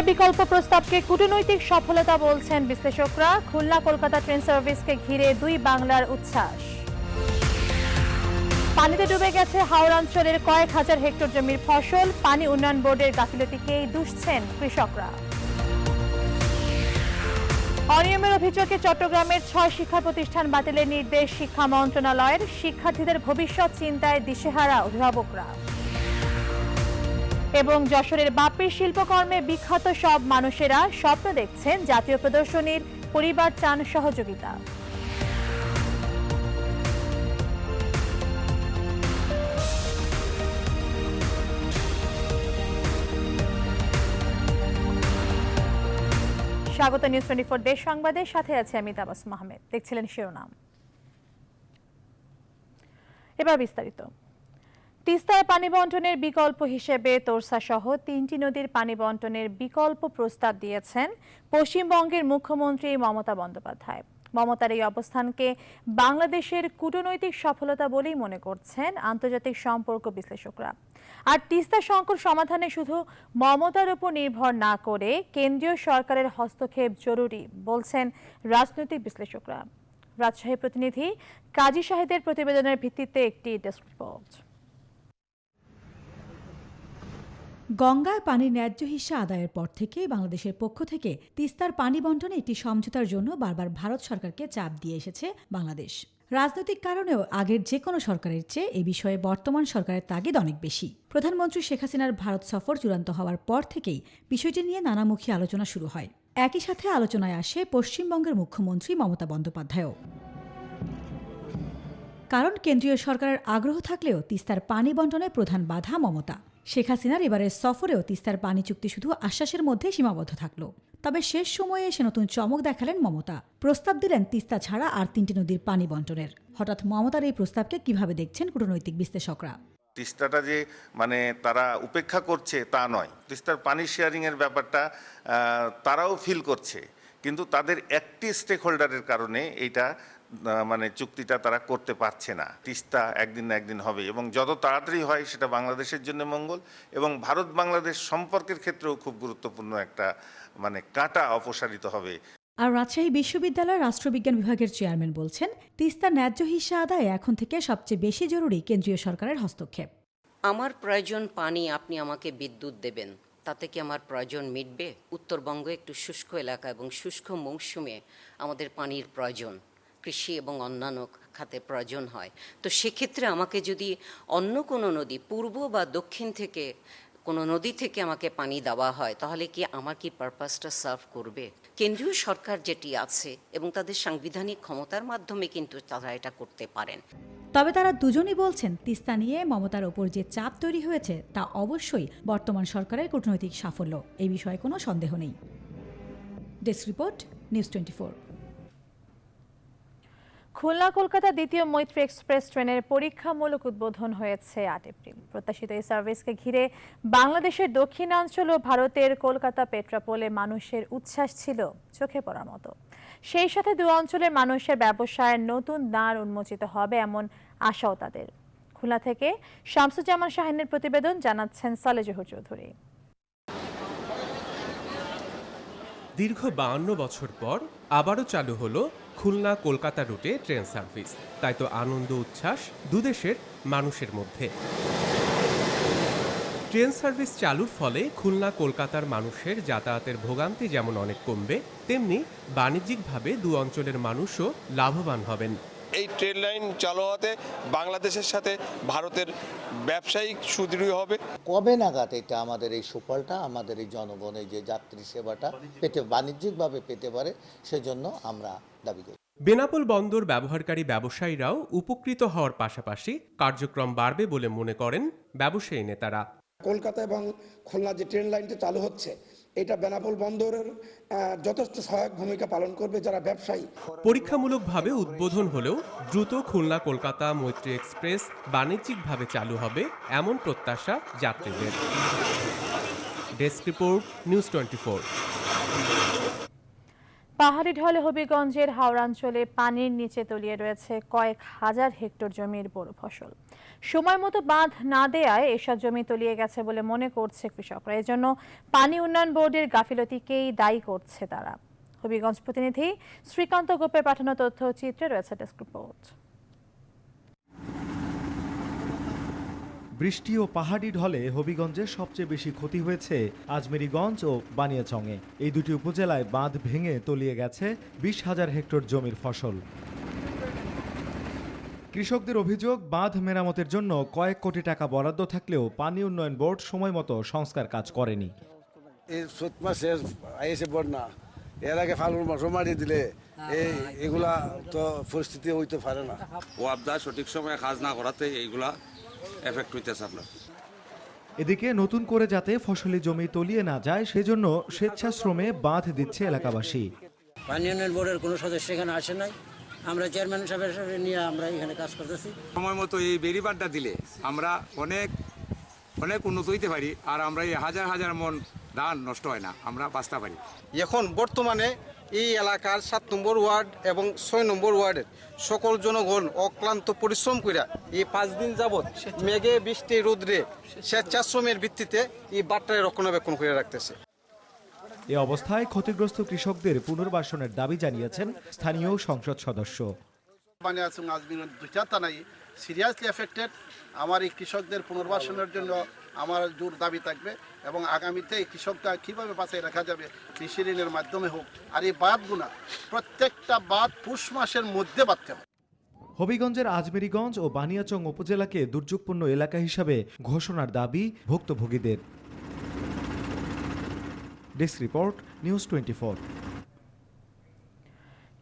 তিস্তার বিকল্প প্রস্তাবকে কূটনৈতিক সফলতা বলছেন বিশ্লেষকরা। খুলনা কলকাতা ট্রেন সার্ভিসকে ঘিরে দুই বাংলার উচ্ছ্বাস। পানিতে ডুবে গেছে হাওড় অঞ্চলের কয়েক হাজার হেক্টর জমির ফসল। পানি উন্নয়ন বোর্ডের গাফিলতিকেই দুষছেন কৃষকরা। অনিয়মের অভিযোগে চট্টগ্রামের ছয় শিক্ষা প্রতিষ্ঠান বাতিলের নির্দেশ শিক্ষা মন্ত্রণালয়ের। শিক্ষার্থীদের ভবিষ্যৎ চিন্তায় দিশেহারা অভিভাবকরা। এবং যশোরের বাপির শিল্পকর্মে বিখ্যাত সব মানুষেরা স্বপ্ন দেখছেন জাতীয় প্রদর্শনীর পরিবার চান সহযোগিতা। স্বাগত নিউজ টোয়েন্টি ফোর দেশ সংবাদের সাথে আছে আমি তাবাস মাহমেদ দেখছিলেন শিরোনাম। এবার বিস্তারিত। তিস্তায় পানি বন্টনের বিকল্প হিসেবে তোরসা সহ তিনটি নদীর পানি বন্টনের বিকল্প প্রস্তাব দিয়েছেন পশ্চিমবঙ্গের মুখ্যমন্ত্রী মমতা বন্দ্যোপাধ্যায়। মমতার এই অবস্থানকে বাংলাদেশের কূটনৈতিক সফলতা বলেই মনে করছেন আন্তর্জাতিক সম্পর্ক বিশ্লেষকরা। আর তিস্তা সংকট সমাধানে শুধু মমতার উপর নির্ভর না করে কেন্দ্রীয় সরকারের হস্তক্ষেপ জরুরি বলছেন রাজনৈতিক বিশ্লেষকরা। রাজশাহী প্রতিনিধি কাজী শাহিদের প্রতিবেদনের ভিত্তিতে একটি ডেস্ক রিপোর্ট। গঙ্গায় পানির ন্যায্য হিস্সা আদায়ের পর থেকেই বাংলাদেশের পক্ষ থেকে তিস্তার পানি বন্টনে একটি সমঝোতার জন্য বারবার ভারত সরকারকে চাপ দিয়ে এসেছে বাংলাদেশ। রাজনৈতিক কারণেও আগের যে কোনো সরকারের চেয়ে এ বিষয়ে বর্তমান সরকারের তাগিদ অনেক বেশি। প্রধানমন্ত্রী শেখ হাসিনার ভারত সফর চূড়ান্ত হওয়ার পর থেকেই বিষয়টি নিয়ে নানামুখী আলোচনা শুরু হয়। একই সাথে আলোচনায় আসে পশ্চিমবঙ্গের মুখ্যমন্ত্রী মমতা বন্দ্যোপাধ্যায়ও। কারণ কেন্দ্রীয় সরকারের আগ্রহ থাকলেও তিস্তার পানি বন্টনে প্রধান বাধা মমতা। শেখ হাসিনার এবারের সফরেও তিস্তার পানি চুক্তি শুধু আশ্বাসের মধ্যে সীমাবদ্ধ থাকল। তবে শেষ সময়ে এসে নতুন চমক দেখালেন মমতা। প্রস্তাব দিলেন তিস্তা ছাড়া আর তিনটি নদীর পানি বন্টনের। হঠাৎ মমতার এই প্রস্তাবকে কীভাবে দেখছেন কূটনৈতিক বিশ্লেষকরা? তিস্তাটা যে মানে তারা উপেক্ষা করছে তা নয়। তিস্তার পানি শেয়ারিং এর ব্যাপারটা তারাও ফিল করছে। কিন্তু তাদের একটি স্টেক হোল্ডারের কারণে এইটা মানে চুক্তিটা তারা করতে পারছে না। তিস্তা একদিন না একদিন হবে এবং যত তাড়াতাড়ি হয় সেটা বাংলাদেশের জন্য মঙ্গল এবং ভারত বাংলাদেশ সম্পর্কের ক্ষেত্রেও খুব গুরুত্বপূর্ণ একটা মানে কাঁটা অপসারিত হবে। আর রাজশাহী বিশ্ববিদ্যালয়ের রাষ্ট্রবিজ্ঞান বিভাগের চেয়ারম্যান বলছেন তিস্তা ন্যায্য হিস্সা আদায় এখন থেকে সবচেয়ে বেশি জরুরি কেন্দ্রীয় সরকারের হস্তক্ষেপ। আমার প্রয়োজন পানি আপনি আমাকে বিদ্যুৎ দেবেন। তাতে কি আমার প্রয়োজন মিটবে? উত্তরবঙ্গ একটু শুষ্ক এলাকা এবং শুষ্ক মৌসুমে আমাদের পানির প্রয়োজন। কৃষি এবং অন্যান্য খাতে প্রয়োজন হয়। তো সেক্ষেত্রে আমাকে যদি অন্য কোনো নদী, পূর্ব বা দক্ষিণ থেকে কোনো নদী থেকে আমাকে পানি দেওয়া হয়, তাহলে কি আমার কি পারপাসটা সার্ভ করবে? কেন্দ্রীয় সরকার যেটি আছে এবং তাদের সাংবিধানিক ক্ষমতার মাধ্যমে কিন্তু তারা এটা করতে পারেন। তবে তারা দুজনই বলছেন, তিস্তা নিয়ে মমতার ওপর যে চাপ তৈরি হয়েছে, তা অবশ্যই বর্তমান সরকারের কূটনৈতিক সাফল্য। এই বিষয়ে কোনো সন্দেহ নেই। Desk report, news twenty Khulna Kolkata দ্বিতীয় মৈত্রী এক্সপ্রেস ট্রেনের পরীক্ষামূলক উদ্বোধন হয়েছে আট এপ্রিল। প্রত্যাশিত এই সার্ভিসকে ঘিরে বাংলাদেশের দক্ষিণাঞ্চল ও ভারতের কলকাতা পেট্রাপোলে মানুষের উচ্ছ্বাস ছিল চোখে পড়ার মতো। সেই সাথে দু অঞ্চলের মানুষের ব্যবসায়ের নতুন দ্বার উন্মোচিত হবে এমন আশাও তাদের। খুলনা থেকে শামসুজ্জামান শাহিনের প্রতিবেদন জানাচ্ছেন সালে চৌধুরী। দীর্ঘ বাউন্ন বছর পর আবারও চালু হলো খুলনা কলকাতা রুটে ট্রেন সার্ভিস। তাই তো আনন্দ, উচ্ছ্বাস দুদেশের মানুষের মধ্যে। ট্রেন সার্ভিস চালুর ফলে খুলনা কলকাতার মানুষের যাতায়াতের ভোগান্তি যেমন অনেক কমবে তেমনি বাণিজ্যিকভাবে দু অঞ্চলের মানুষও লাভবান হবেন। এই ট্রেন লাইন চালু হওয়াতে বাংলাদেশের সাথে ভারতের ব্যবসায়িক সুদৃঢ় হবে। কবে নাগাদ এটা আমাদের এই সুফলটা আমাদের এই জনগণের যে যাত্রী সেবাটা পেতে বাণিজ্যিকভাবে পেতে পারে সেজন্য আমরা দাবি করি। বেনাপোল বন্দর ব্যবহারকারী ব্যবসায়ীরাও উপকৃত হওয়ার পাশাপাশি কার্যক্রম বাড়বে বলে মনে করেন ব্যবসায়ী নেতারা। কলকাতা এবং খুলনা যে ট্রেন লাইনটি চালু হচ্ছে, এটা বেনাপোল বন্দরের যথেষ্ট সহায়ক ভূমিকা পালন করবে যারা ব্যবসায়ী। পরীক্ষামূলকভাবে উদ্বোধন হলেও দ্রুত খুলনা কলকাতা মৈত্রী এক্সপ্রেস বাণিজ্যিকভাবে চালু হবে এমন প্রত্যাশা যাত্রীদের। ডেস্ক রিপোর্ট, নিউজ টোয়েন্টি পাহাড়ি ঢলে হবিগঞ্জের হাওড়াঞ্চলে পানির নিচে তলিয়ে রয়েছে কয়েক হাজার হেক্টর জমির বড় ফসল। সময় মতো বাঁধ না দেয়ায় এসব জমি তলিয়ে গেছে বলে মনে করছে কৃষকরা। এজন্য পানি উন্নয়ন বোর্ডের গাফিলতিকেই দায়ী করছে তারা। হবিগঞ্জ প্রতিনিধি শ্রীকান্ত গোপের পাঠানো তথ্য চিত্রে রয়েছে ডেস্ক রিপোর্ট। বৃষ্টি ও পাহাড়ি ঢলে হবিগঞ্জে সবচেয়ে বেশি ক্ষতি হয়েছে আজমেরিগঞ্জ ও বানিয়াচংয়ে। এই দুটি উপজেলায় বাঁধ ভেঙে তলিয়ে গেছে বিশ হাজার হেক্টর জমির ফসল। কৃষকদের অভিযোগ বাঁধ মেরামতের জন্য কয়েক কোটি টাকা বরাদ্দ থাকলেও পানি উন্নয়ন বোর্ড সময় মতো সংস্কার কাজ করেনি। এই চৈত মাসের আইসে বন্যা এর আগে ফাল্গুন মাস মারি দিলে এই এগুলা তো পরিস্থিতি হইতে পারে না। ওয়াবদা সঠিক সময়ে কাজ না করাতে এইগুলা এফেক্ট হইতেছে আপনার। এদিকে নতুন করে যাতে ফসলি জমি তলিয়ে না যায় সেজন্য স্বেচ্ছাশ্রমে বাঁধ দিচ্ছে এলাকাবাসী। পানি বোর্ডের কোনো সদস্য এখানে আসে নাই। আমরা চেয়ারম্যান সাহেবের সাথে নিয়ে আমরা এখানে কাজ করতেছি। সময় মতো এই বেরিবারটা দিলে আমরা অনেক অনেক উন্নত হইতে পারি আর আমরা এই হাজার হাজার মন ধান নষ্ট হয় না আমরা বাঁচতে পারি। এখন বর্তমানে এই এলাকার সাত নম্বর ওয়ার্ড এবং ছয় নম্বর ওয়ার্ডের সকল জনগণ অক্লান্ত পরিশ্রম করে এই পাঁচ দিন যাবৎ মেঘে বৃষ্টি রোদ্রে স্বেচ্ছাশ্রমের ভিত্তিতে এই বাট্টায় রক্ষণাবেক্ষণ করে রাখতেছে। এ অবস্থায় ক্ষতিগ্রস্ত কৃষকদের পুনর্বাসনের দাবি জানিয়েছেন স্থানীয় সংসদ সদস্য। মানে আছে আজমির দুইটা তানাই সিরিয়াসলি এফেক্টেড আমার এই কৃষকদের পুনর্বাসনের জন্য আমার জোর দাবি থাকবে এবং আগামীতে এই কৃষকটা কীভাবে বাঁচাই রাখা যাবে কৃষি ঋণের মাধ্যমে হোক আর এই বাঁধগুনা প্রত্যেকটা বাঁধ পুষ মাসের মধ্যে বাঁধতে হবে। হবিগঞ্জের আজমেরিগঞ্জ ও বানিয়াচং উপজেলাকে দুর্যোগপূর্ণ এলাকা হিসাবে ঘোষণার দাবি ভুক্তভোগীদের। ডেস্ক রিপোর্ট নিউজ টোয়েন্টি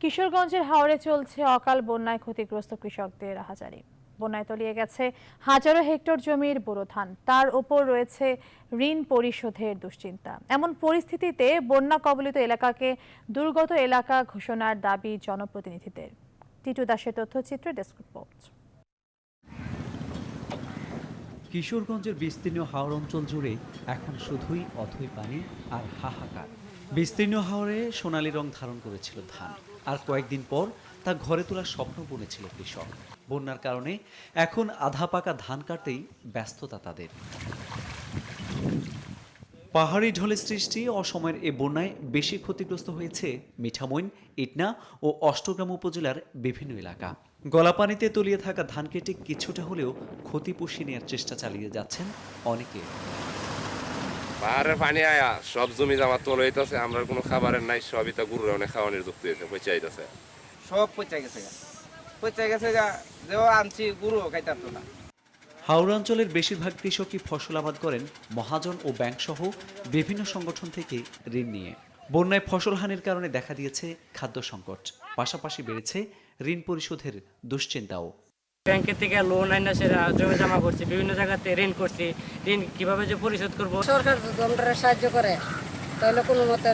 কিশোরগঞ্জের হাওড়ে চলছে অকাল বন্যায় ক্ষতিগ্রস্ত কৃষকদের হাজারি। বন্যায় তলিয়ে গেছে। হাজারো হেক্টর জমির বোরো ধান, তার ওপর রয়েছে ঋণ পরিশোধের দুশ্চিন্তা। এমন পরিস্থিতিতে বন্যা কবলিত এলাকাকে দুর্গত এলাকা ঘোষণার দাবি জনপ্রতিনিধিদের। টিটু দাসের তথ্যচিত্র ডেস্ক রিপোর্ট। কিশোরগঞ্জের বিস্তীর্ণ হাওর অঞ্চল জুড়ে এখন শুধুই অথই পানি আর হাহাকার। বিস্তীর্ণ হাওরে সোনালী রং ধারণ করেছিল ধান। আর কয়েকদিন পর তা ঘরে তোলার স্বপ্ন বুনেছিল কৃষক। বন্যার কারণে এখন আধা পাকা ধান কাটতেই ব্যস্ততা তাদের। পাহাড়ি ঢলের সৃষ্টি অসময়ের এ বন্যায় বেশি ক্ষতিগ্রস্ত হয়েছে মিঠামইন ইটনা ও অষ্টগ্রাম উপজেলার বিভিন্ন এলাকা। গলাপানিতে তলিয়ে থাকা ধান কেটে কিছুটা হলেও ক্ষতি পুষিয়ে নেওয়ার চেষ্টা চালিয়ে যাচ্ছেন অনেকে। পাহাড়ের পানি আয়া সব জমি জামা তোলে হইতেছে আমরা কোনো খাবারের নাই সবই তো গুরুরা অনেক খাওয়ানোর যুক্ত হয়েছে পচে আইতেছে। সব পচে গেছে পচে গেছে যে আনছি গুরু খাইতাম না। হাওড়া অঞ্চলের বেশিরভাগ কৃষকই ফসল আবাদ করেন মহাজন ও ব্যাংক সহ বিভিন্ন সংগঠন থেকে ঋণ নিয়ে। বন্যায় ফসল হানির কারণে দেখা দিয়েছে খাদ্য সংকট পাশাপাশি বেড়েছে ঋণ পরিশোধের দুশ্চিন্তাও। ব্যাংকের থেকে লোন আইনা সেরা জমি জমা করছি বিভিন্ন জায়গাতে ঋণ করছি ঋণ কীভাবে যে পরিশোধ করব? সরকার যদি আমরা সাহায্য করে তাহলে কোনো মতে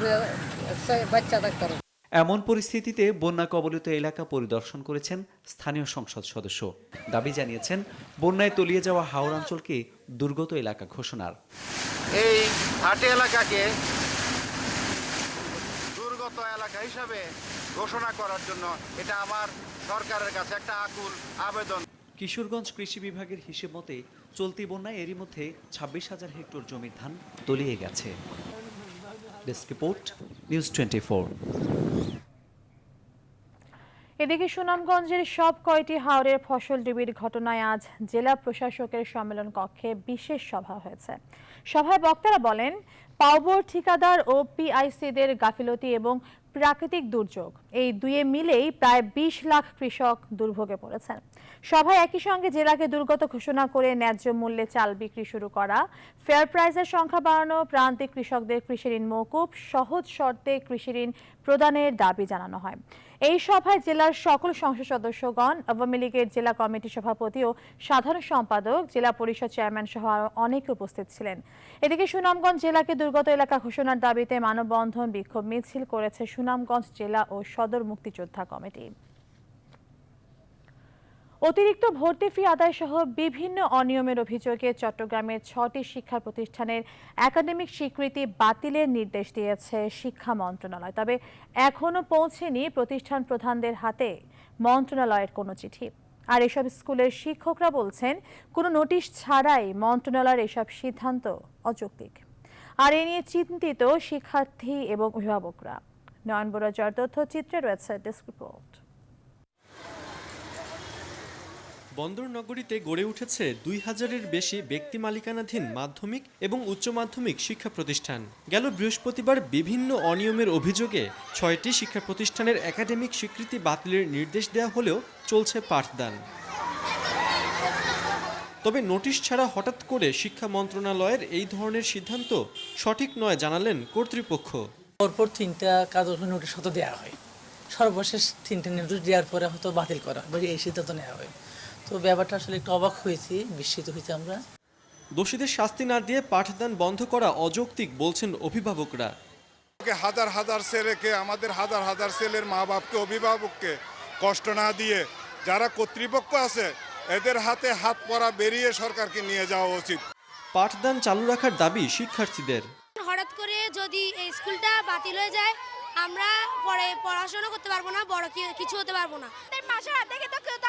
বাচ্চা থাকতে। এমন পরিস্থিতিতে বন্যা কবলিত এলাকা পরিদর্শন করেছেন স্থানীয় সংসদ সদস্য। দাবি জানিয়েছেন বন্যায় তলিয়ে যাওয়া হাওড় অঞ্চলকে দুর্গত এলাকা ঘোষণার। এই হাটে এলাকাকে দুর্গত এলাকা হিসাবে ঘোষণা করার জন্য এটা আমার সরকারের কাছে একটা আকুল আবেদন। কিশোরগঞ্জ কৃষি বিভাগের হিসেব মতে চলতি বন্যায় এরই মধ্যে ছাব্বিশ হাজার হেক্টর জমির ধান তলিয়ে গেছে। ডেস্ক রিপোর্ট নিউজ টোয়েন্টি এদিকে সুনামগঞ্জের সব কয়টি হাওরের ফসল ডুবির ঘটনায় আজ জেলা প্রশাসকের সম্মেলন কক্ষে বিশেষ সভা হয়েছে। সভায় বক্তারা বলেন, পাওবর ঠিকাদার ও পিআইসিদের গাফিলতি এবং প্রাকৃতিক দুর্যোগ। এই দুয়ে মিলেই প্রায় বিশ লাখ কৃষক দুর্ভোগে পড়েছেন। সভায় একই সঙ্গে জেলাকে দুর্গত ঘোষণা করে ন্যায্য মূল্যে চাল বিক্রি শুরু করা, ফেয়ার প্রাইজের সংখ্যা বাড়ানো, প্রান্তিক কৃষকদের কৃষি ঋণ মৌকুব সহজ শর্তে কৃষি ঋণ প্রদানের দাবি জানানো হয়। এই সভায় জেলার সকল সংসদ সদস্যগণ, আওয়ামী লীগের জেলা কমিটি সভাপতি ও সাধারণ সম্পাদক, জেলা পরিষদ চেয়ারম্যান সহ আরও অনেকে উপস্থিত ছিলেন। এদিকে সুনামগঞ্জ জেলাকে দুর্গত এলাকা ঘোষণার দাবিতে মানববন্ধন বিক্ষোভ মিছিল করেছে সুনামগঞ্জ জেলা ও সদর মুক্তিযোদ্ধা কমিটি। অতিরিক্ত ভর্তি ফি আদায় সহ বিভিন্ন অনিয়মের অভিযোগে চট্টগ্রামের ছটি শিক্ষা প্রতিষ্ঠানের একাডেমিক স্বীকৃতি বাতিলের নির্দেশ দিয়েছে শিক্ষা মন্ত্রণালয়। তবে এখনও পৌঁছেনি প্রতিষ্ঠান প্রধানদের হাতে মন্ত্রণালয়ের কোনো চিঠি। আর এসব স্কুলের শিক্ষকরা বলছেন, কোনো নোটিশ ছাড়াই মন্ত্রণালয়ের এসব সিদ্ধান্ত অযৌক্তিক। আর এ নিয়ে চিন্তিত শিক্ষার্থী এবং অভিভাবকরা। নয়ন বড় তথ্যচিত্রে রয়েছে ডেস্ক রিপোর্ট। বন্দর নগরীতে গড়ে উঠেছে দুই হাজারের বেশি ব্যক্তি মালিকানাধীন মাধ্যমিক এবং উচ্চ মাধ্যমিক শিক্ষা প্রতিষ্ঠান। গেল বৃহস্পতিবার বিভিন্ন অনিয়মের অভিযোগে ছয়টি শিক্ষা প্রতিষ্ঠানের একাডেমিক স্বীকৃতি বাতিলের নির্দেশ দেওয়া হলেও চলছে পাঠদান। তবে নোটিশ ছাড়া হঠাৎ করে শিক্ষা মন্ত্রণালয়ের এই ধরনের সিদ্ধান্ত সঠিক নয় জানালেন কর্তৃপক্ষ। পরপর তিনটা কাগজ নোটিশ হয়তো দেওয়া হয়। সর্বশেষ তিনটে নোটিশ দেওয়ার পরে হয়তো বাতিল করা এই সিদ্ধান্ত নেওয়া হয়। তো ব্যাপারটা আসলে একটু অবাক হয়েছি বিস্মিত হয়েছি আমরা। দোষীদের শাস্তি না দিয়ে পাঠদান বন্ধ করা অযৌক্তিক বলছেন অভিভাবকরা। হাজার হাজার ছেলেকে আমাদের হাজার হাজার ছেলের মা বাপকে অভিভাবককে কষ্ট না দিয়ে যারা কর্তৃপক্ষ আছে এদের হাতে হাত পরা বেরিয়ে সরকারকে নিয়ে যাওয়া উচিত। পাঠদান চালু রাখার দাবি শিক্ষার্থীদের। হঠাৎ করে যদি এই স্কুলটা বাতিল হয়ে যায় আমরা পরে পড়াশোনা করতে পারব না বড় কিছু হতে পারব না। মাসের হাত তো কেউ তো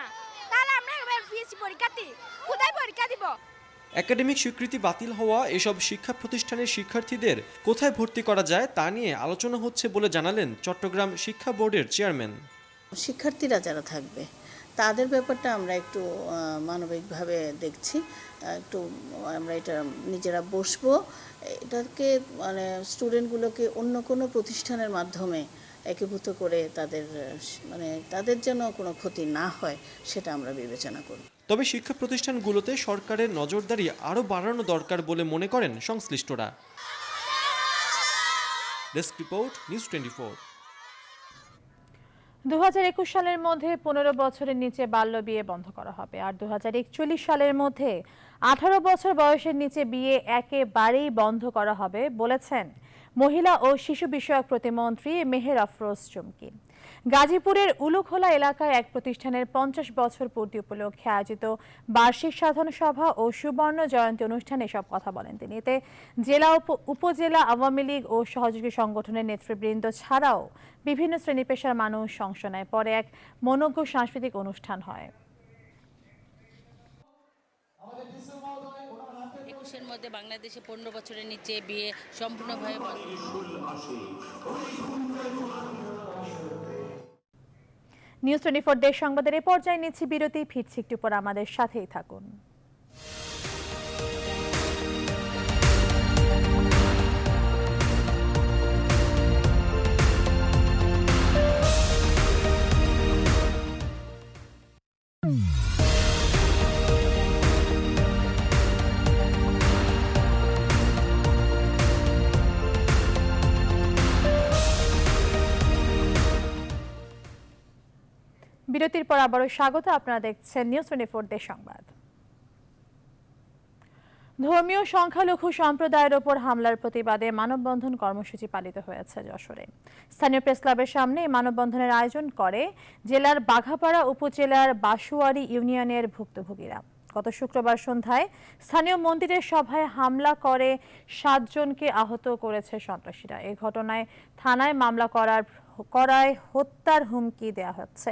না। তাহলে আমরা পিএসসি পরীক্ষার্থী কোথায় পরীক্ষা দিব? একাডেমিক স্বীকৃতি বাতিল হওয়া এসব শিক্ষা প্রতিষ্ঠানের শিক্ষার্থীদের কোথায় ভর্তি করা যায় তা নিয়ে আলোচনা হচ্ছে বলে জানালেন চট্টগ্রাম শিক্ষা বোর্ডের চেয়ারম্যান। শিক্ষার্থীরা যারা থাকবে তাদের ব্যাপারটা আমরা একটু মানবিকভাবে দেখছি। একটু আমরা এটা নিজেরা বসবো। এটাকে মানে স্টুডেন্টগুলোকে অন্য কোনো প্রতিষ্ঠানের মাধ্যমে একীভূত করে তাদের মানে তাদের যেন কোনো ক্ষতি না হয় সেটা আমরা বিবেচনা করব তবে শিক্ষা প্রতিষ্ঠানগুলোতে সরকারের নজরদারি আরও বাড়ানো দরকার বলে মনে করেন সংশ্লিষ্টরা। ডেস্ক রিপোর্ট নিউজ টোয়েন্টি দু সালের মধ্যে পনেরো বছরের নিচে বাল্য বিয়ে বন্ধ করা হবে। আর দু হাজার একচল্লিশ সালের মধ্যে আঠারো বছর বয়সের নিচে বিয়ে একেবারেই বন্ধ করা হবে বলেছেন মহিলা ও শিশু বিষয়ক প্রতিমন্ত্রী মেহের আফরোজ চুমকি। গাজীপুরের উলুখোলা এলাকায় এক প্রতিষ্ঠানের পঞ্চাশ বছর পূর্তি উপলক্ষে আয়োজিত বার্ষিক সাধারণ সভা ও সুবর্ণ জয়ন্তী অনুষ্ঠানে এসব কথা বলেন তিনি। এতে জেলা উপ- উপজেলা আওয়ামী লীগ ও সহযোগী সংগঠনের নেতৃবৃন্দ ছাড়াও বিভিন্ন শ্রেণি পেশার মানুষ অংশ নেয়। পরে এক মনোজ্ঞ সাংস্কৃতিক অনুষ্ঠান হয়। একুশের মধ্যে বাংলাদেশে পনেরো বছরের নিচে বিয়ে সম্পূর্ণভাবে নিউজ টোয়েন্টি ফোর দেশ সংবাদের এ পর্যায়ে নিচ্ছি বিরতি, ফিরছি একটু পর আমাদের সাথেই থাকুন। বিরতির পর আবারও স্বাগত। আপনারা দেখছেন নিউজ টোয়েন্টি ফোর দেশ সংবাদ। ধর্মীয় সংখ্যালঘু সম্প্রদায়ের ওপর হামলার প্রতিবাদে মানববন্ধন কর্মসূচি পালিত হয়েছে যশোরে। স্থানীয় প্রেস ক্লাবের সামনে এই মানববন্ধনের আয়োজন করে জেলার বাঘাপাড়া উপজেলার বাসুয়ারি ইউনিয়নের ভুক্তভোগীরা। গত শুক্রবার সন্ধ্যায় স্থানীয় মন্দিরের সভায় হামলা করে সাতজনকে আহত করেছে সন্ত্রাসীরা। এই ঘটনায় থানায় মামলা করার করায় হত্যার হুমকি দেওয়া হচ্ছে।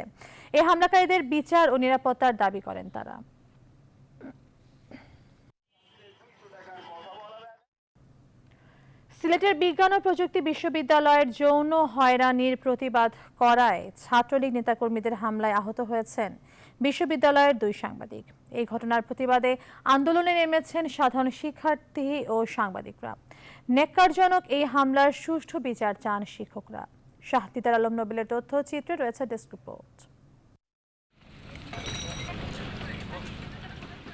এই হামলাকারীদের বিচার ও নিরাপত্তার দাবি করেন তারা। সিলেটের বিজ্ঞান ও প্রযুক্তি বিশ্ববিদ্যালয়ের যৌন হয়রানির প্রতিবাদ করায় ছাত্রলীগ নেতাকর্মীদের হামলায় আহত হয়েছেন বিশ্ববিদ্যালয়ের দুই সাংবাদিক। এই ঘটনার প্রতিবাদে আন্দোলনে নেমেছেন সাধারণ শিক্ষার্থী ও সাংবাদিকরা। নেককারজনক এই হামলার সুষ্ঠু বিচার চান শিক্ষকরা। শাহদিদার আলম নোবেলের তথ্যচিত্রে রয়েছে ডেস্ক রিপোর্ট।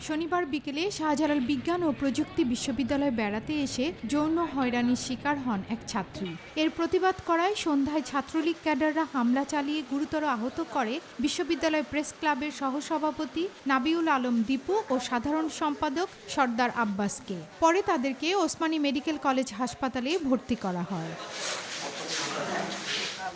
শনিবার বিকেলে শাহজালাল বিজ্ঞান ও প্রযুক্তি বিশ্ববিদ্যালয়ে বেড়াতে এসে যৌন হয়রানির শিকার হন এক ছাত্রী। এর প্রতিবাদ করায় সন্ধ্যায় ছাত্রলীগ ক্যাডাররা হামলা চালিয়ে গুরুতর আহত করে বিশ্ববিদ্যালয় প্রেস ক্লাবের সহসভাপতি নাবিউল আলম দীপু ও সাধারণ সম্পাদক সর্দার আব্বাসকে। পরে তাদেরকে ওসমানী মেডিকেল কলেজ হাসপাতালে ভর্তি করা হয়।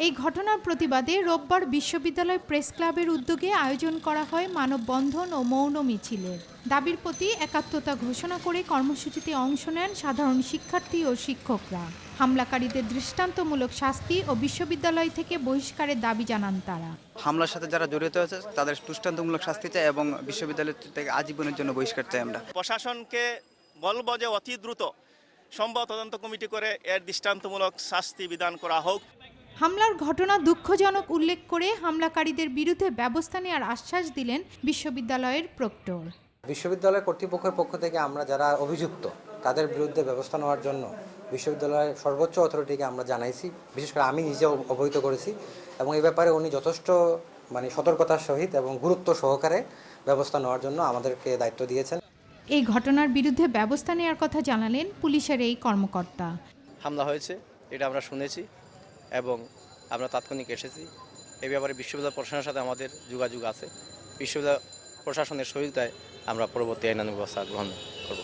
এই ঘটনার প্রতিবাদে রোববার বিশ্ববিদ্যালয় প্রেস ক্লাবের উদ্যোগে আয়োজন করা হয় মানববন্ধন ও মৌন মিছিলের। দাবির প্রতি একাত্মতা ঘোষণা করে কর্মসূচিতে অংশ নেন সাধারণ শিক্ষার্থী ও শিক্ষকরা। হামলাকারীদের দৃষ্টান্তমূলক শাস্তি ও বিশ্ববিদ্যালয় থেকে বহিষ্কারের দাবি জানান তারা। হামলার সাথে যারা জড়িত আছে তাদের দৃষ্টান্তমূলক শাস্তি চাই এবং বিশ্ববিদ্যালয় থেকে আজীবনের জন্য বহিষ্কার চাই আমরা। প্রশাসনকে বলব যে অতি দ্রুত সম্ভব তদন্ত কমিটি করে এর দৃষ্টান্তমূলক শাস্তি বিধান করা হোক। হামলার ঘটনা দুঃখজনক উল্লেখ করে হামলাকারীদের বিরুদ্ধে ব্যবস্থা নেওয়ার আশ্বাস দিলেন বিশ্ববিদ্যালয়ের প্রক্টর। বিশ্ববিদ্যালয় কর্তৃপক্ষের পক্ষ থেকে আমরা যারা অভিযুক্ত তাদের বিরুদ্ধে ব্যবস্থা নেওয়ার জন্য বিশ্ববিদ্যালয়ের সর্বোচ্চ অথরিটিকে আমরা জানাইছি। বিশেষ করে আমি নিজে অবহিত করেছি এবং এই ব্যাপারে উনি যথেষ্ট মানে সতর্কতার সহিত এবং গুরুত্ব সহকারে ব্যবস্থা নেওয়ার জন্য আমাদেরকে দায়িত্ব দিয়েছেন। এই ঘটনার বিরুদ্ধে ব্যবস্থা নেওয়ার কথা জানালেন পুলিশের এই কর্মকর্তা। হামলা হয়েছে এটা আমরা শুনেছি। এবং আমরা তাৎক্ষণিক এসেছি। এই ব্যাপারে বিশ্ববিদ্যালয় প্রশাসনের সাথে আমাদের যোগাযোগ আছে। বিশ্ববিদ্যালয় প্রশাসনের সহযোগিতায় আমরা পরবর্তী আইনানুগ ব্যবস্থা গ্রহণ করব।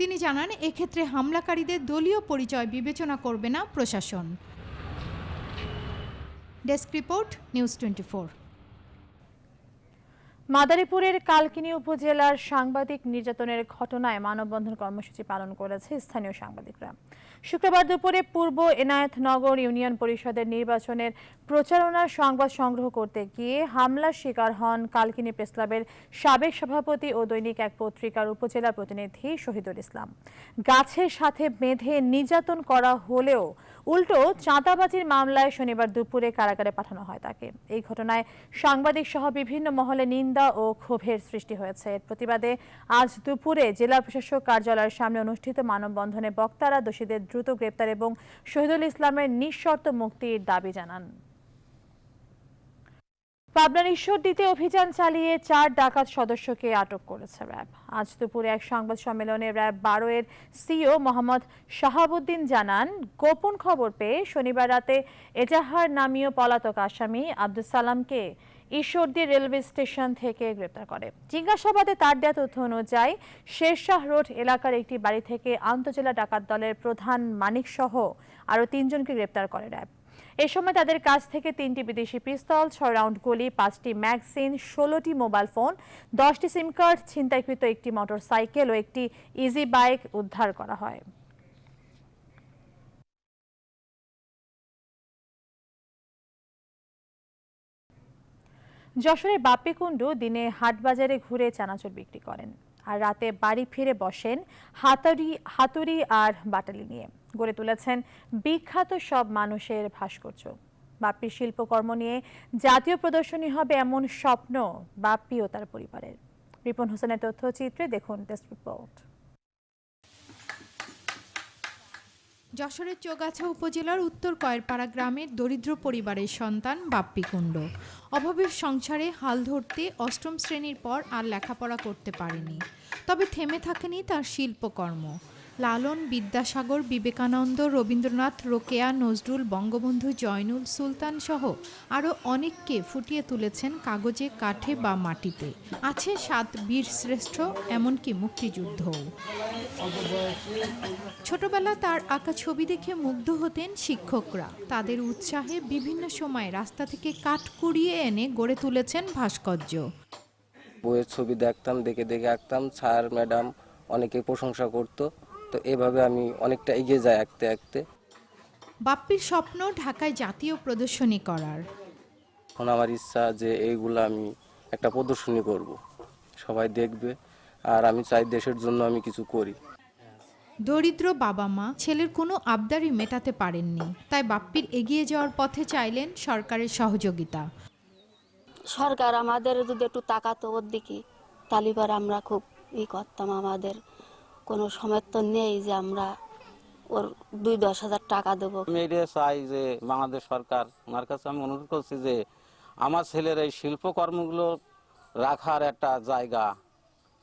তিনি জানান এক্ষেত্রে হামলাকারীদের দলীয় পরিচয় বিবেচনা করবে না প্রশাসন। ডেস্ক রিপোর্ট নিউজ টোয়েন্টি মাদারীপুরের কালকিনি উপজেলার সাংবাদিক নির্যাতনের ঘটনায় মানববন্ধন কর্মসূচি পালন করেছে স্থানীয় সাংবাদিকরা। শুক্রবার দুপুরে পূর্ব এনায়েতনগর ইউনিয়ন পরিষদের নির্বাচনের প্রচারণার সংবাদ সংগ্রহ করতে গিয়ে হামলার শিকার হন কালকিনি প্রেস ক্লাবের সাবেক সভাপতি ও দৈনিক এক পত্রিকার উপজেলা প্রতিনিধি শহীদুল ইসলাম। গাছের সাথে বেঁধে নির্যাতন করা হলেও উল্টো চাঁদাবাজির মামলায় শনিবার দুপুরে কারাগারে পাঠানো হয় তাকে। এই ঘটনায় সাংবাদিক সহ বিভিন্ন মহলে নিন্দা ও ক্ষোভের সৃষ্টি হয়েছে। এর প্রতিবাদে আজ দুপুরে জেলা প্রশাসক কার্যালয়ের সামনে অনুষ্ঠিত মানববন্ধনে বক্তারা দোষীদের দ্রুত গ্রেপ্তার এবং শহীদুল ইসলামের নিঃশর্ত মুক্তির দাবি জানান। পাবনার ঈশ্বরদীতে অভিযান চালিয়ে চার ডাকাত সদস্যকে আটক করেছে র্যাব। আজ দুপুরে এক সংবাদ সম্মেলনে র্যাব বারো এর সিও মোহাম্মদ শাহাবুদ্দিন জানান, গোপন খবর পেয়ে শনিবার রাতে এজাহার নামীয় পলাতক আসামি আব্দুল সালামকে ঈশ্বরদী রেলওয়ে স্টেশন থেকে গ্রেপ্তার করে। জিজ্ঞাসাবাদে তার দেওয়া তথ্য অনুযায়ী শেরশাহ রোড এলাকার একটি বাড়ি থেকে আন্তজেলা ডাকাত দলের প্রধান মানিক সহ আরও তিনজনকে গ্রেপ্তার করে র্যাব। এ সময় তাদের কাছ থেকে তিনটি বিদেশি পিস্তল, ছয় রাউন্ড গুলি, পাঁচটি ম্যাগজিন, ষোলোটি মোবাইল ফোন, দশটি সিম কার্ড, ছিনতাইকৃত একটি মোটর সাইকেল ও একটি ইজি বাইক উদ্ধার করা হয়। যশোরের বাপ্পিকুণ্ডু দিনে হাটবাজারে ঘুরে চানাচুর বিক্রি করেন। আর রাতে বাড়ি ফিরে বসেন হাতুড়ি হাতুড়ি আর বাটালি নিয়ে। গড়ে তুলেছেন বিখ্যাত সব মানুষের ভাস্কর্য। বাপ্পির শিল্পকর্ম নিয়ে জাতীয় প্রদর্শনী হবে এমন স্বপ্ন বাপ্পি ও তার পরিবারের। রিপন হোসেনের তথ্যচিত্রে দেখুন টেস্ট রিপোর্ট যশোরের চোগাছা উপজেলার উত্তর কয়েরপাড়া গ্রামের দরিদ্র পরিবারের সন্তান বাপ্পি কুণ্ড। অভাবের সংসারে হাল ধরতে অষ্টম শ্রেণির পর আর লেখাপড়া করতে পারেনি। তবে থেমে থাকেনি তার শিল্পকর্ম। লালন, বিদ্যাসাগর, বিবেকানন্দ, রবীন্দ্রনাথ, রোকেয়া, নজরুল, বঙ্গবন্ধু, জয়নুল, সুলতান সহ আরও অনেককে ফুটিয়ে তুলেছেন কাগজে, কাঠে বা মাটিতে। আছে সাত বীর শ্রেষ্ঠ, এমনকি মুক্তিযুদ্ধও। ছোটবেলা তার আঁকা ছবি দেখে মুগ্ধ হতেন শিক্ষকরা। তাদের উৎসাহে বিভিন্ন সময় রাস্তা থেকে কাঠ কুড়িয়ে এনে গড়ে তুলেছেন ভাস্কর্য। বইয়ের ছবি দেখতাম, দেখে দেখে আঁকতাম। স্যার, ম্যাডাম অনেকে প্রশংসা করতো। তো এভাবে আমি অনেকটা এগিয়ে যাই আঁকতে আঁকতে। বাপ্পির স্বপ্ন ঢাকায় জাতীয় প্রদর্শনী করার। এখন আমার ইচ্ছা যে এইগুলো আমি একটা প্রদর্শনী করব। সবাই দেখবে আর আমি চাই দেশের জন্য আমি কিছু করি। দরিদ্র বাবা মা ছেলের কোনো আবদারই মেটাতে পারেননি তাই বাপ্পির এগিয়ে যাওয়ার পথে চাইলেন সরকারের সহযোগিতা। সরকার আমাদের যদি একটু তাকাতো ওর দিকে তালিবার আমরা খুব ই করতাম আমাদের। কোনো সমর্থন নেই যে আমরা ওর দুই দশ হাজার টাকা দেবো। আমি এটা চাই যে বাংলাদেশ সরকার ওনার কাছে আমি অনুরোধ করছি যে আমার ছেলের এই শিল্পকর্মগুলো রাখার একটা জায়গা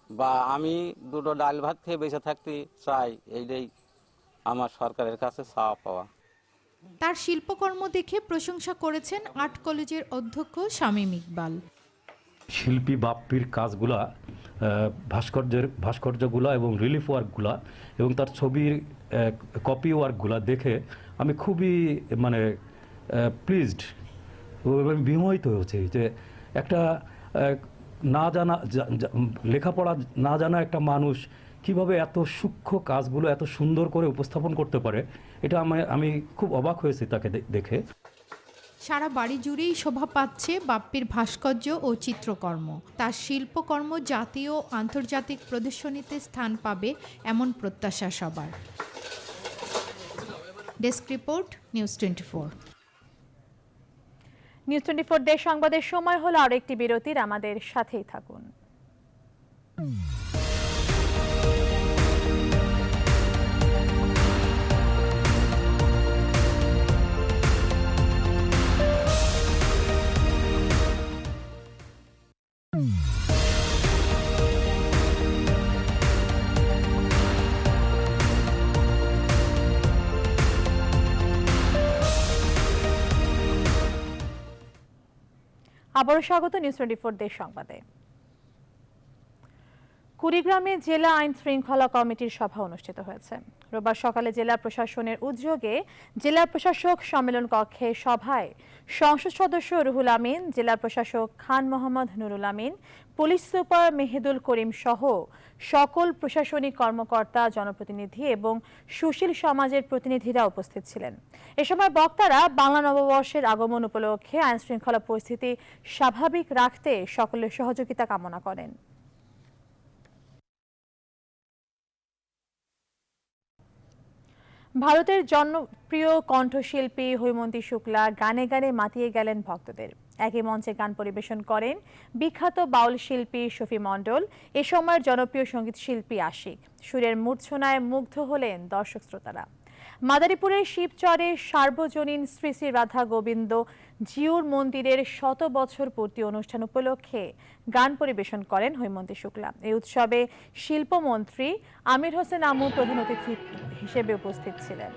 বা আমি দুটো ডাল ভাত খেয়ে বেঁচে থাকতে চাই এইটাই আমার সরকারের কাছে চাওয়া পাওয়া। তার শিল্পকর্ম দেখে প্রশংসা করেছেন আর্ট কলেজের অধ্যক্ষ শামীম ইকবাল। শিল্পী বাপ্পির কাজগুলা ভাস্কর্যের ভাস্কর্যগুলা এবং রিলিফ ওয়ার্কগুলা এবং তার ছবির কপি ওয়ার্কগুলা দেখে আমি খুবই মানে প্লিজড বিমোহিত হয়েছি যে একটা না জানা লেখাপড়া না জানা একটা মানুষ কীভাবে এত সূক্ষ্ম কাজগুলো এত সুন্দর করে উপস্থাপন করতে পারে, এটা আমি আমি খুব অবাক হয়েছি তাকে দেখে। সারা বাড়ি জুড়েই শোভা পাচ্ছে বাপ্পির ভাস্কর্য ও চিত্রকর্ম। তার শিল্পকর্ম জাতীয় আন্তর্জাতিক প্রদর্শনীতে স্থান পাবে এমন প্রত্যাশা সবার। Desk report, news twenty four. News twenty four দেশ সংবাদের সময় হলো আরও একটি বিরতির। আমাদের সাথেই থাকুন। আবারও স্বাগত নিউজ টোয়েন্টি ফোর দেশ সংবাদে। কুড়িগ্রামে জেলা আইন শৃঙ্খলা কমিটির সভা অনুষ্ঠিত হয়েছে। রোববার সকালে জেলা প্রশাসনের উদ্যোগে জেলা প্রশাসক সম্মেলন কক্ষে সভায় সংসদ সদস্য রুহুল আমিন, জেলা প্রশাসক খান মোহাম্মদ নুরুল আমিন, পুলিশ সুপার মেহেদুল করিম সহ সকল প্রশাসনিক কর্মকর্তা, জনপ্রতিনিধি এবং সুশীল সমাজের প্রতিনিধিরা উপস্থিত ছিলেন। এ সময় বক্তারা বাংলা নববর্ষের আগমন উপলক্ষে আইন শৃঙ্খলা পরিস্থিতি স্বাভাবিক রাখতে সকলের সহযোগিতা কামনা করেন। ভারতের জনপ্রিয় কণ্ঠশিল্পী হৈমন্তী শুক্লা গানে গানে মাতিয়ে গেলেন ভক্তদের। একই মঞ্চে গান পরিবেশন করেন বিখ্যাত বাউল শিল্পী শফি মণ্ডল, এ সময়ের জনপ্রিয় সংগীত শিল্পী আশিক। সুরের মূর্ছনায় মুগ্ধ হলেন দর্শক শ্রোতারা। মাদারীপুরের শিবচরে সার্বজনীন শ্রী শ্রী রাধা গোবিন্দ জিউর মন্দিরের শত বছর পূর্তি অনুষ্ঠান উপলক্ষে গান পরিবেশন করেন হৈমন্তী শুক্লা। এই উৎসবে শিল্পমন্ত্রী আমির হোসেন আমু প্রধান অতিথি হিসেবে উপস্থিত ছিলেন।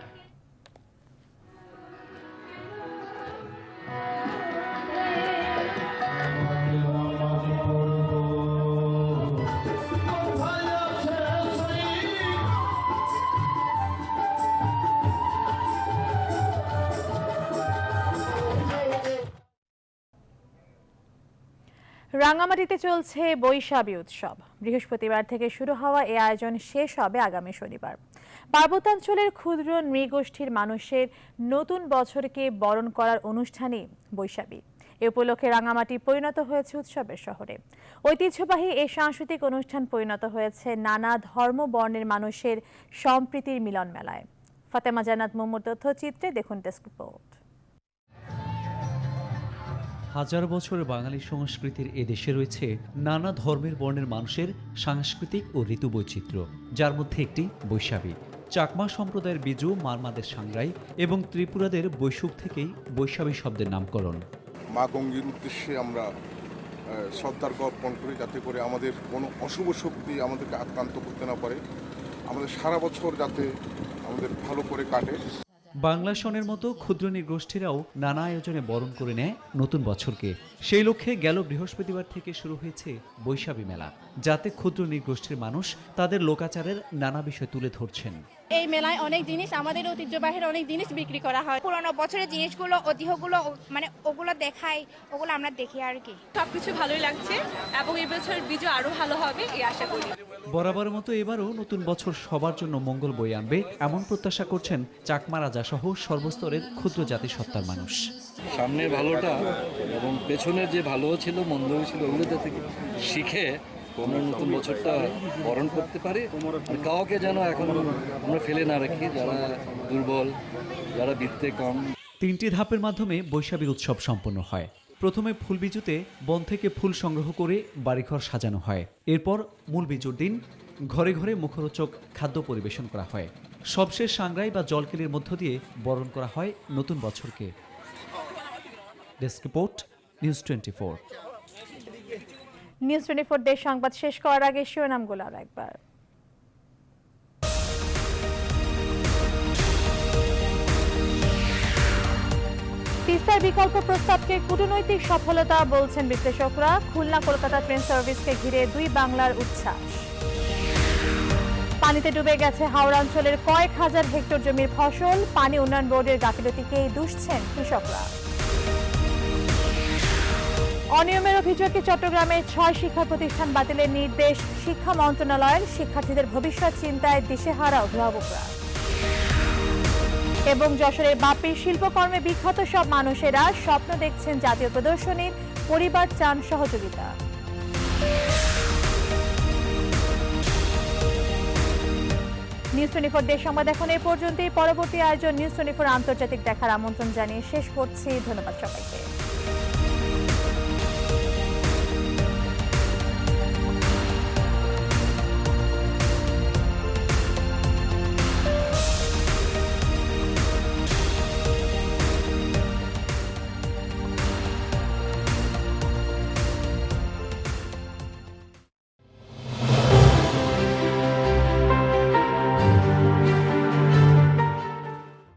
রাঙামাটিতে চলছে বৈশাখী উৎসব। বৃহস্পতিবার থেকে শুরু হওয়া এই আয়োজন শেষ হবে আগামী শনিবার। পার্বত্যাঞ্চলের ক্ষুদ্র নৃগোষ্ঠীর মানুষের নতুন বছরকে বরণ করার অনুষ্ঠানে বৈশাখী। এ উপলক্ষে রাঙামাটি পরিণত হয়েছে উৎসবের শহরে। ঐতিহ্যবাহী এই সাংস্কৃতিক অনুষ্ঠান পরিণত হয়েছে নানা ধর্ম বর্ণের মানুষের সম্প্রীতির মিলন মেলায় ফাতেমা জান্নাত মোহাম্মদ তথ্যচিত্রে দেখুন ডেস্ক রিপোর্ট। হাজার বছরের বাঙালি সংস্কৃতির এ দেশে রয়েছে নানা ধর্মের বর্ণের মানুষের সাংস্কৃতিক ও ঋতু বৈচিত্র্য যার মধ্যে একটি বৈশাখী। চাকমা সম্প্রদায়ের বিজু মারমাদের সাংরাই এবং ত্রিপুরাদের বৈশুখ থেকেই বৈশাখী শব্দের নামকরণ। মা গঙ্গীর উদ্দেশ্যে আমরা আহ, শ্রদ্ধার্ঘ অর্পণ করি যাতে করে আমাদের কোনো অশুভ শক্তি আমাদেরকে আক্রান্ত করতে না পারে। আমাদের সারা বছর যাতে আমাদের ভালো করে কাটে। বাংলা সনের মতো ক্ষুদ্র নৃগোষ্ঠীরাও নানা আয়োজনে বরণ করে নেয় নতুন বছরকে। সেই লক্ষ্যে গেল বৃহস্পতিবার থেকে শুরু হয়েছে বৈশাখী মেলা, যাতে ক্ষুদ্র নৃগোষ্ঠীর মানুষ তাদের লোকাচারের নানা বিষয় তুলে ধরছেন। এই মেলায় অনেক জিনিস আমাদের ঐতিহ্যবাহীর অনেক জিনিস বিক্রি করা হয়। পুরোনো বছরের জিনিসগুলো ঐতিহ্যগুলো মানে ওগুলো দেখাই ওগুলো আমরা দেখি আর কি। সবকিছু ভালোই লাগছে এবং এই বছর বীজ আরও ভালো হবে এই আশা করি। বরাবরের মতো এবারও নতুন বছর সবার জন্য মঙ্গল বই আনবে এমন প্রত্যাশা করছেন চাকমা রাজা সহ সর্বস্তরের ক্ষুদ্র জাতিসত্তার মানুষ। সামনের ভালোটা এবং পেছনের যে ভালো ছিল মন্দ ছিল ওগুলো যাতে শিখে নতুন বছরটা বরণ করতে পারি আর কাউকে যেন এখন আমরা ফেলে না রাখি, যারা দুর্বল, যারা বৃত্তে কম। তিনটি ধাপের মাধ্যমে বৈশাখী উৎসব সম্পন্ন হয়। প্রথমে ফুল বিজুতে বন থেকে ফুল সংগ্রহ করে বাড়িঘর সাজানো হয়। এরপর মূল বিজুর দিন ঘরে ঘরে মুখরোচক খাদ্য পরিবেশন করা হয়। সবশেষ সাংরাই বা জলকেলির মধ্য দিয়ে বরণ করা হয় নতুন বছরকে। Desk report, news twenty news twenty four দেশ সংবাদ শেষ করার আগে শিরোনামগুলো আর একবার। তিস্তার বিকল্প প্রস্তাবকে কূটনৈতিক সফলতা বলছেন বিশ্লেষকরা। খুলনা, কলকাতা ট্রেন সার্ভিসকে ঘিরে দুই বাংলার উচ্ছ্বাস। পানিতে ডুবে গেছে হাওড়া অঞ্চলের কয়েক হাজার হেক্টর জমির ফসল। পানি উন্নয়ন বোর্ডের গাফিলতিকেই দুষছেন কৃষকরা। অনিয়মের অভিযোগে চট্টগ্রামের ছয় শিক্ষা প্রতিষ্ঠান বাতিলের নির্দেশ। শিক্ষা মন্ত্রণালয়ের শিক্ষার্থীদের ভবিষ্যৎ চিন্তায় দিশেহারা অভিভাবকরা। এবং যশোরের বাপির শিল্পকর্মে বিখ্যাত সব মানুষেরা স্বপ্ন দেখছেন জাতীয় প্রদর্শনীর। পরিবার চান সহযোগিতা। নিউজ টোয়েন্টি ফোর দেশ সংবাদ এখন এই পর্যন্তই। পরবর্তী আয়োজন নিউজ টোয়েন্টি ফোর আন্তর্জাতিক দেখার আমন্ত্রণ জানিয়ে শেষ করছি। ধন্যবাদ সবাইকে।